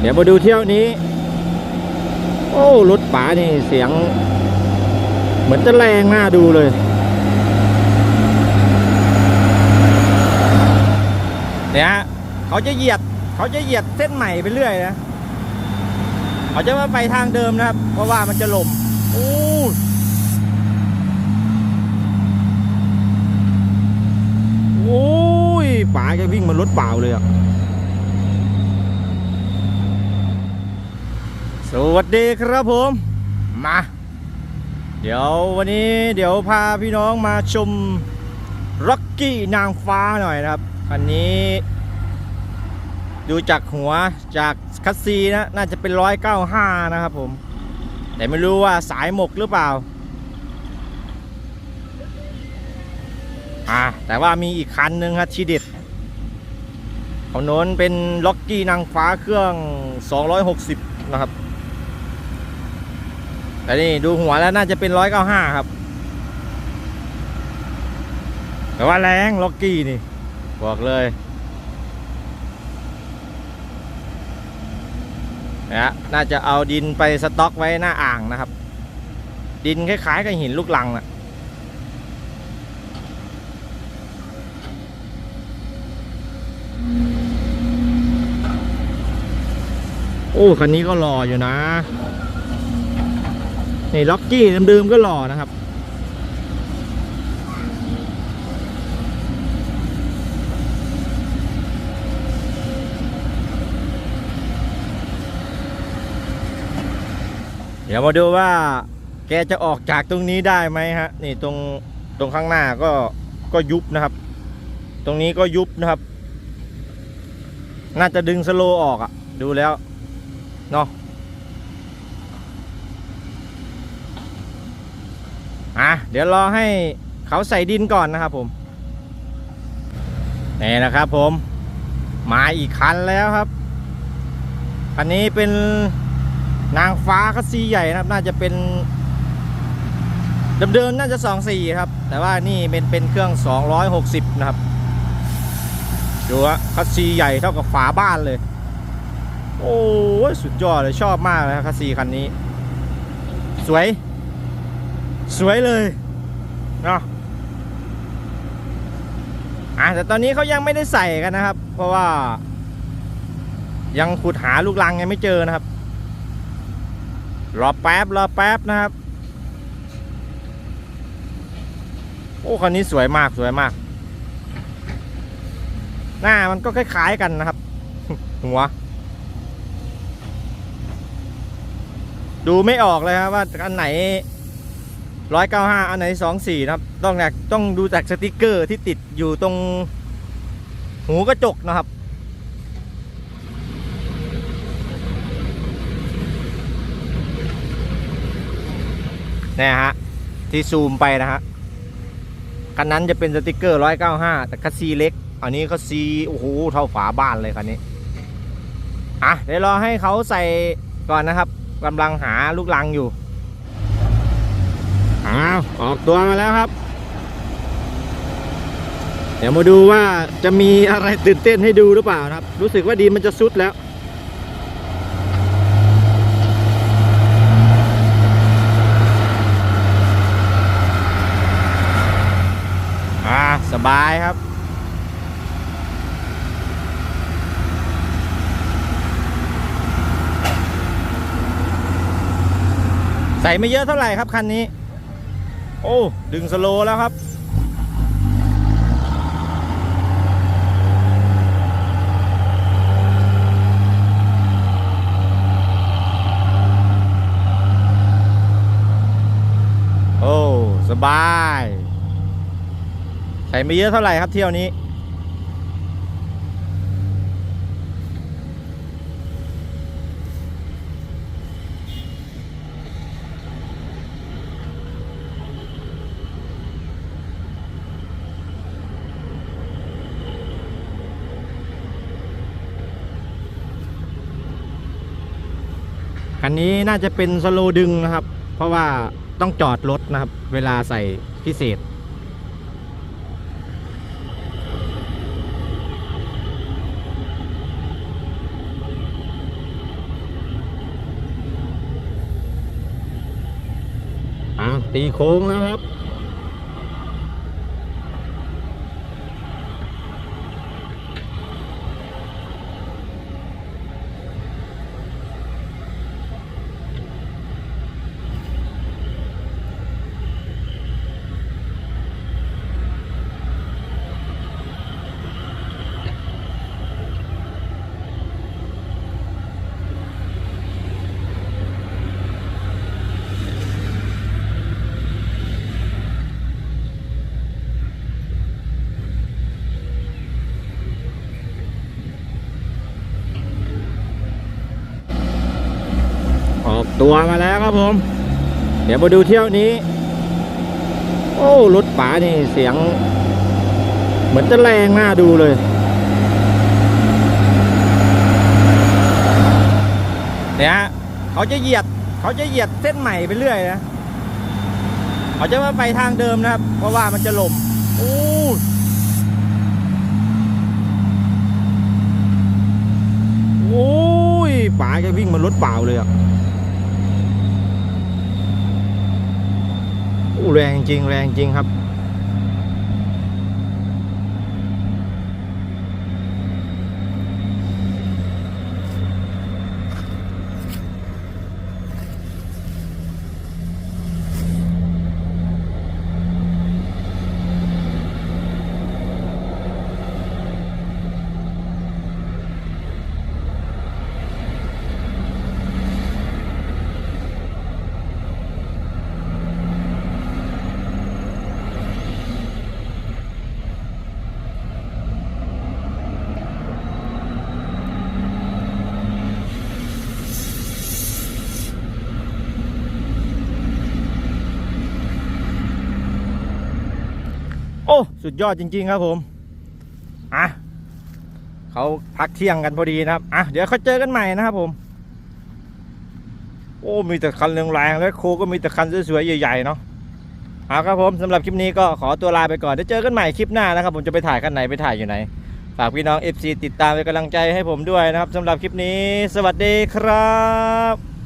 เดี๋ยวมาดูเที่ยวนี้ โอ้รถป๋านี่เสียง เหมือนจะแรงน่าดูเลย เนี่ยฮะเขาจะเหยียดเขาจะเหยียดเส้นใหม่ไปเรื่อยนะเขาจะม่ไปทางเดิมนะครับ เพราะว่ามันจะหล่มโอ้โอ้ยป๋าแกวิ่งมันรถเปล่าเลยอะ สวัสดีครับผม มา เดี๋ยววันนี้เดี๋ยวพาพี่น้องมาชมร็อกกี้นางฟ้าหน่อยนะครับคันนี้ ดูจากหัวจากคัสซีนะน่าจะเป็นร้อยเก้าห้านะครับผม แต่ไม่รู้ว่าสายหมกหรือเปล่า อ่าแต่ว่ามีอีกคันหนึ่งครับทีเด็ดของโน้นเป็นล็อกกี้นางฟ้าเครื่อง 260 นะครับ แต่นี่ดูหัวแล้วน่าจะเป็น195ครับ แต่ว่าแรงล็อกกี้นี่ บอกเลยนะน่าจะเอาดินไปสต็อกไว้หน้าอ่างนะครับ ดินคล้ายๆกับหินลูกลังน่ะโอ้ คันนี้ก็หล่ออยู่นะ นี่ล็อกกี้เดิมๆก็หล่อนะครับ เดี๋ยวมาดูว่าแกจะออกจากตรงนี้ได้ไหมฮะ นี่ตรงตรงข้างหน้าก็ก็ยุบนะครับ ตรงนี้ก็ยุบนะครับ น่าจะดึงสโลออกอะดูแล้วเนาะ อะ เดี๋ยวรอให้เขาใส่ดินก่อนนะครับผมนี่นะครับผมมาอีกคันแล้วครับคันนี้เป็นนางฟ้าคัสซีใหญ่นะครับ น่าจะเป็นเดิมๆน่าจะ 24 ครับ แต่ว่านี่เป็นเป็นเครื่อง 260 นะครับดูฮะคัสซีใหญ่เท่ากับฝาบ้านเลย โอ้สุดยอดเลยชอบมากเลยคัสซีคันนี้ สวย สวยเลยเนาะอะแต่ตอนนี้เขายังไม่ได้ใส่กันนะครับ เพราะว่า ยังขุดหาลูกลังยังไม่เจอนะครับ รอแป๊บรอแป๊บนะครับ โอ้คันนี้สวยมากสวยมาก หน้ามันก็คล้ายๆกันนะครับ หัว ดูไม่ออกเลยครับว่าอันไหน ร้อยเก้าห้าอันไหนสองสี่นะครับ ต้องเนี่ยต้องดูจากสติกเกอร์ที่ติดอยู่ตรงหูกระจกนะครับ เนี่ยฮะ ที่ซูมไปนะฮะ คันนั้นจะเป็นสติกเกอร์ร้อยเก้าห้าแต่คัสซีเล็ก อันนี้คัสซีโอ้โหเท่าฝาบ้านเลยคันนี้ อะ เดี๋ยวรอให้เขาใส่ก่อนนะครับกำลังหาลูกลังอยู่ อ้าวออกตัวมาแล้วครับ เดี๋ยวมาดูว่าจะมีอะไรตื่นเต้นให้ดูหรือเปล่าครับ รู้สึกว่าดีมันจะซุดแล้วสบายครับ ใส่ไม่เยอะเท่าไหร่ครับคันนี้ โอ้ ดึงสโลแล้วครับ โอ้ สบาย ใส่ไม่เยอะเท่าไหร่ครับเที่ยวนี้ คันนี้น่าจะเป็นสโลดึงนะครับ เพราะว่าต้องจอดรถนะครับ เวลาใส่พิเศษ ตีโค้งแล้วครับ ตัวมาแล้วครับผม เดี๋ยวมาดูเที่ยวนี้ โอ้รถป๋านี่เสียง เหมือนจะแรงน่าดูเลย เนี่ยเขาจะเหยียดเขาจะเหยียดเส้นใหม่ไปเรื่อยนะเขาจะม่ไปทางเดิมนะครับ เพราะว่ามันจะล่มโอ้ยโอ้ยป๋าแกวิ่งมันรถเปล่าเลยอะโอ้ แรงจริงแรงจริงครับ อ้ สุดยอดจริง ๆ ครับผม อะเขาพักเที่ยงกันพอดีนะครับ อะ เดี๋ยวเขาเจอกันใหม่นะครับผม โอ้ มีแต่คันแรงๆและโคก็มีแต่คันสวยๆใหญ่ๆเนาะเอาครับผมสำหรับคลิปนี้ก็ขอตัวลาไปก่อนเดี๋ยวเจอกันใหม่คลิปหน้านะครับ ผมจะไปถ่ายคันไหนไปถ่ายอยู่ไหน ฝากพี่น้อง FC ติดตามเป็นกำลังใจให้ผมด้วยนะครับสำหรับคลิปนี้ สวัสดีครับ